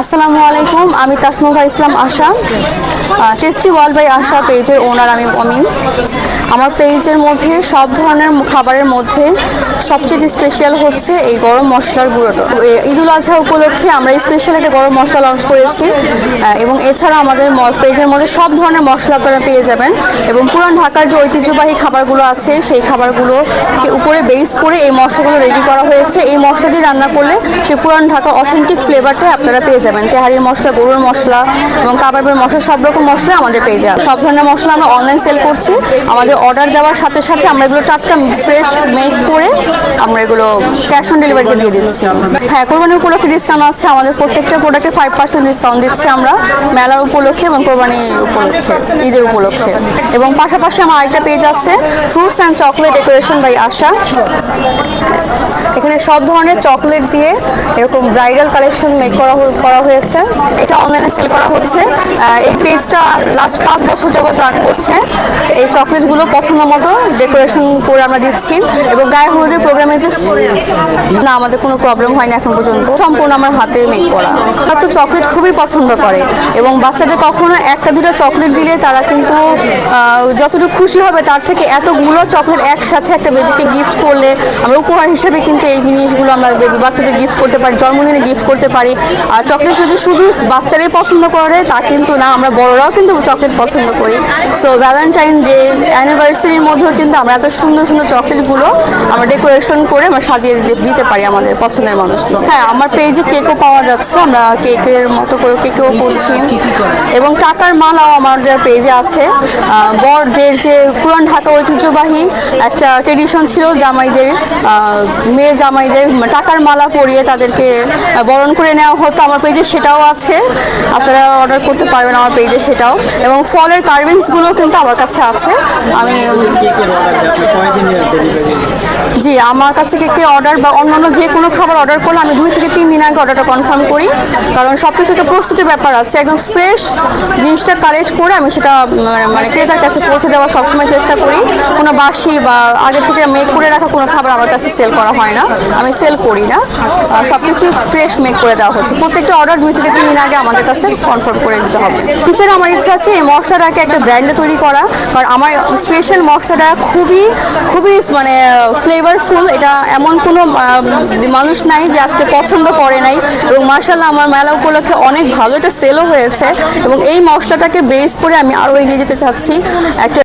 আসসালামু আলাইকুম আমি Tasnuva Islam Asha tasty world by Asha পেজের ওনার আমি অমিন। আমার পেজের মধ্যে সব ধরনের খাবারের মধ্যে সবচেয়ে স্পেশাল হচ্ছে এই গরম মশলার গুঁড়োটা। ঈদুল আজহা উপলক্ষে আমরা স্পেশাল একটা গরম মশলা লঞ্চ করেছি। এবং এছাড়া আমাদের পেজের মধ্যে সব ধরনের মশলা আপনারা পেয়ে যাবেন। এবং পুরান ঢাকার যে ঐতিহ্যবাহী খাবারগুলো আছে, সেই খাবারগুলোকে উপরে বেস করে এই মশলাগুলো রেডি করা হয়েছে। এই মশলা দিয়ে রান্না করলে সেই পুরান ঢাকার অথেন্টিক ফ্লেভারটাই আপনারা পেয়ে যাবেন। তেহারির মশলা, গরুর মশলা এবং কাবাবের মশলা, সব রকম মশলা আমাদের পেয়ে যাবেন সব ধরনের মশলা আমরা অনলাইন সেল করছি। আমাদের অর্ডার দেওয়ার সাথে সাথে আমরা এগুলো টাটকা ফ্রেশ মেক করে আমরা এগুলো ক্যাশ অন ডেলিভারিতে দিয়ে দিচ্ছি। হ্যাঁ কোরবানি উপলক্ষে ডিসকাউন্ট আছে। আমাদের প্রত্যেকটা প্রোডাক্টে ফাইভ পার্সেন্ট ডিসকাউন্ট দিচ্ছি আমরা মেলার উপলক্ষে এবং কোরবানির উপলক্ষে, ঈদের উপলক্ষে। এবং পাশাপাশি আমার আরেকটা পেজ আছে fruits and chocolate decoration by Asha এখানে সব ধরনের চকলেট দিয়ে এরকম ব্রাইডাল কালেকশন মেক করা করা হয়েছে। এটা অনলাইনে সেল করা হচ্ছে। এই এই পেজটা লাস্ট পাঁচ বছর যাবত রান করছে। এই চকলেটগুলো পছন্দ মতো ডেকোরেশন করে আমরা দিচ্ছি এবং গায়ে হলুদের প্রোগ্রামে যে না, আমাদের কোনো প্রবলেম হয়নি এখন পর্যন্ত। সম্পূর্ণ আমার হাতে মেক করা। তারা তো চকলেট খুবই পছন্দ করে এবং বাচ্চাদের কখনো একটা, দুটো চকলেট দিলে তারা কিন্তু যতটুকু খুশি হবে তার থেকে এতগুলো চকলেট একসাথে একটা বেবিকে গিফট করলে আমরা উপহার হিসেবে কিন্তু এই জিনিসগুলো আমরা বেবি বাচ্চাদের গিফট করতে পারি, জন্মদিনে গিফট করতে পারি। আর চকলেট যদি শুধু বাচ্চারাই পছন্দ করে, তা কিন্তু না, আমরা বড়রাও কিন্তু চকলেট পছন্দ করি। সো ভ্যালেন্টাইন ডে অ্যানিভার্সারির মধ্যেও কিন্তু আমরা এত সুন্দর সুন্দর চকলেটগুলো আমরা ডেকোরেশন করে আমরা সাজিয়ে দিতে- দিতে পারি আমাদের পছন্দের মানুষকে হ্যাঁ আমার পেজে কেকও পাওয়া যাচ্ছে, আমরা কেকের মতো করে কেকও করছি। এবং টাকার মালাও আমাদের পেজে আছে। বরদের যে পুরান ঢাকা ঐতিহ্যবাহী একটা ট্রেডিশন ছিল জামাইদের মেয়ে জামাইদের টাকার মালা পরিয়ে তাদেরকে বরণ করে নেওয়া হতো। আমার পেজে সেটাও আছে। আপনারা অর্ডার করতে পারবেন আমার পেজে সেটাও এবং ফলের কার্ভিংসগুলো কিন্তু আমার কাছে আছে আমি কেকের অর্ডার দেওয়া কয়দিন ডেলিভারি জি, আমার কাছে কেকে অর্ডার বা অন্যান্য যে কোনো খাবার অর্ডার করলে আমি দুই থেকে তিন দিন আগে অর্ডারটা কনফার্ম করি। কারণ সব কিছু একটা প্রস্তুতির ব্যাপার আছে। একদম ফ্রেশ জিনিসটা কালেক্ট করে আমি সেটা, মানে- মানে ক্রেতার কাছে পৌঁছে দেওয়ার সবসময় চেষ্টা করি। কোনো বাসি বা আগে থেকে মেক করে রাখা কোনো খাবার আমার কাছে সেল করা হয় না। আমি সেল করি না। সব কিছু ফ্রেশ মেক করে দেওয়া হচ্ছে। প্রত্যেকটা অর্ডার দুই থেকে তিন দিন আগে আমাদের কাছে কনফার্ম করে দিতে হবে। এছাড়া আমার ইচ্ছা আছে এই মশলাটাকে একটা ব্র্যান্ডে তৈরি করা। কারণ আমার স্পেশাল মশলাটা খুবই খুবই মানে ফ্লেভারফুল এটা এমন কোনো মানুষ নাই যে আজকে পছন্দ করে নাই। এবং মার্শাল্লাহ আমার মেলা উপলক্ষে অনেক ভালো এটা সেলও হয়েছে। এবং এই মশলাটাকে বেস করে আমি আরও এগিয়ে যেতে চাচ্ছি। একটা